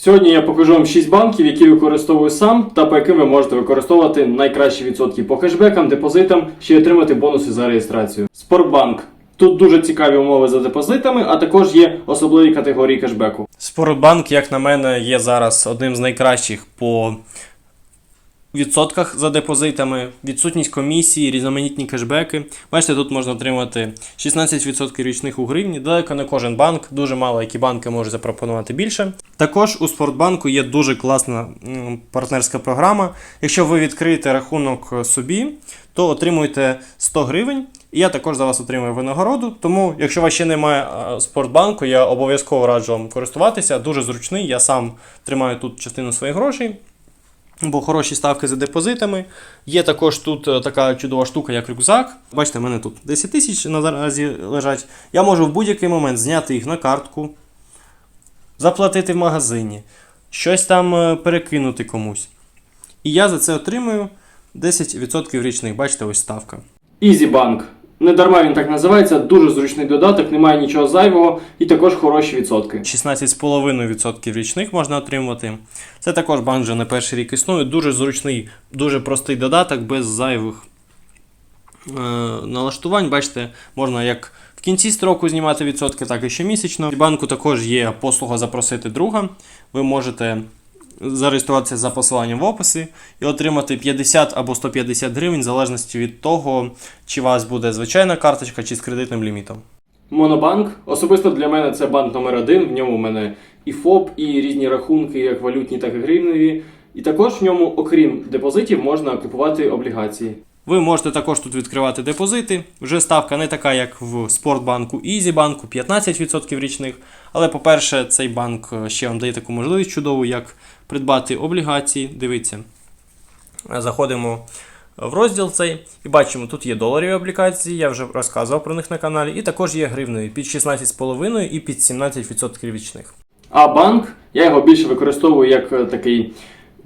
Сьогодні я покажу вам 6 банків, які використовую сам, та по яким ви можете використовувати найкращі відсотки по кешбекам, депозитам, ще й отримати бонуси за реєстрацію. Спортбанк. Тут дуже цікаві умови за депозитами, а також є особливі категорії кешбеку. Спортбанк, як на мене, є зараз одним з найкращих по відсотках за депозитами, відсутність комісії, різноманітні кешбеки. Бачите, тут можна отримати 16% річних у гривні. Далеко не кожен банк, дуже мало які банки можуть запропонувати більше. Також у Спортбанку є дуже класна партнерська програма. Якщо ви відкриєте рахунок собі, то отримуєте 100 гривень. І я також за вас отримую винагороду. Тому, якщо у вас ще немає спортбанку, я обов'язково раджу вам користуватися. Дуже зручний. Я сам тримаю тут частину своїх грошей. Бо хороші ставки за депозитами. Є також тут е, така чудова штука, як рюкзак. Бачите, в мене тут 10 тисяч наразі лежать. Я можу в будь-який момент зняти їх на картку, заплатити в магазині, щось там е, перекинути комусь. І я за це отримую 10% річних. Бачите, ось ставка. EasyBank. Не дарма він так називається, дуже зручний додаток, немає нічого зайвого і також хороші відсотки. 16,5% річних можна отримувати. Це також банк вже не перший рік існує. Дуже зручний, дуже простий додаток, без зайвих е, налаштувань. Бачите, можна як в кінці строку знімати відсотки, так і щомісячно. В банку також є послуга запросити друга. Ви можете зареєструватися за посиланням в описі і отримати 50 або 150 гривень, в залежності від того, чи у вас буде звичайна карточка чи з кредитним лімітом. Монобанк. Особисто для мене це банк номер один. В ньому в мене і ФОП, і різні рахунки, як валютні, так і гривневі. І також в ньому, окрім депозитів, можна купувати облігації. Ви можете також тут відкривати депозити. Вже ставка не така, як в Спортбанку Ізібанку, 15% річних. Але, по-перше, цей банк е, ще вам дає таку можливість чудову, як придбати облігації. Дивіться. Заходимо в розділ цей і бачимо, тут є доларові облігації, я вже розказував про них на каналі, і також є гривневі під 16,5 і під 17% річних. А банк, я його більше використовую як е, такий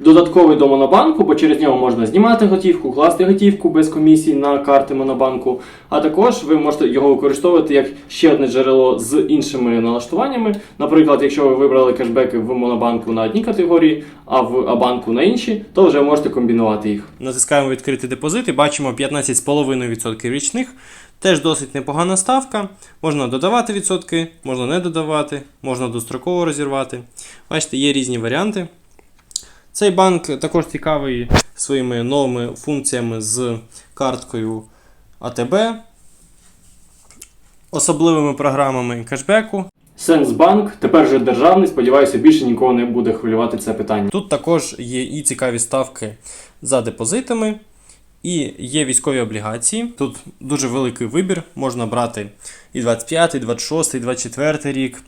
додатковий до монобанку, бо через нього можна знімати готівку, класти готівку без комісій на карти монобанку. А також ви можете його використовувати як ще одне джерело з іншими налаштуваннями. Наприклад, якщо ви вибрали кешбеки в монобанку на одній категорії, а в Абанку на іншій, то вже можете комбінувати їх. Натискаємо відкрити депозит і бачимо 15,5% річних. Теж досить непогана ставка. Можна додавати відсотки, можна не додавати, можна достроково розірвати. Бачите, є різні варіанти. Цей банк також цікавий своїми новими функціями з карткою АТБ, особливими програмами кешбеку. Сенсбанк тепер вже державний, сподіваюся, більше нікого не буде хвилювати це питання. Тут також є і цікаві ставки за депозитами, і є військові облігації. Тут дуже великий вибір. Можна брати і 25, і 26, і 24 рік.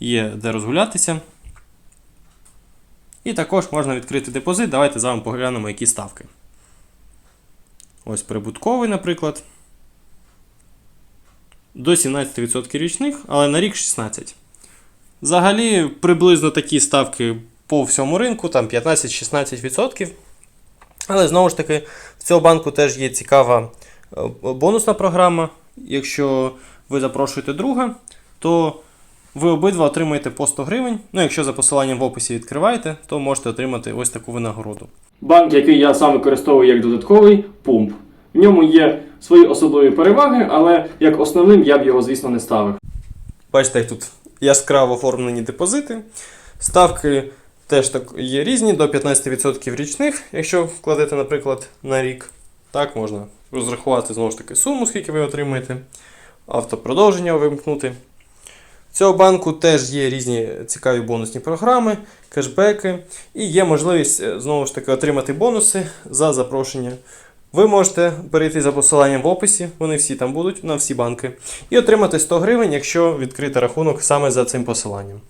Є де розгулятися. І також можна відкрити депозит. Давайте з вами поглянемо, які ставки. Ось прибутковий, наприклад. До 17% річних, але на рік 16%. Взагалі, приблизно такі ставки по всьому ринку, там 15-16%. Але знову ж таки, в цього банку теж є цікава е, бонусна програма. Якщо ви запрошуєте друга, то ви обидва отримаєте по 100 гривень. Ну, якщо за посиланням в описі відкриваєте, то можете отримати ось таку винагороду. Банк, який я сам використовую як додатковий, пумп. В ньому є свої особливі переваги, але як основним я б його, звісно, не ставив. Бачите, як тут яскраво оформлені депозити. Ставки теж так є різні, до 15% річних, якщо вкладете, наприклад, на рік. Так, можна розрахувати знову ж таки суму, скільки ви отримаєте, автопродовження вимкнути. Цього банку теж є різні цікаві бонусні програми, кешбеки, і є можливість е, знову ж таки отримати бонуси за запрошення. Ви можете перейти за посиланням в описі, вони всі там будуть на всі банки, і отримати 100 гривень, якщо відкрити рахунок саме за цим посиланням.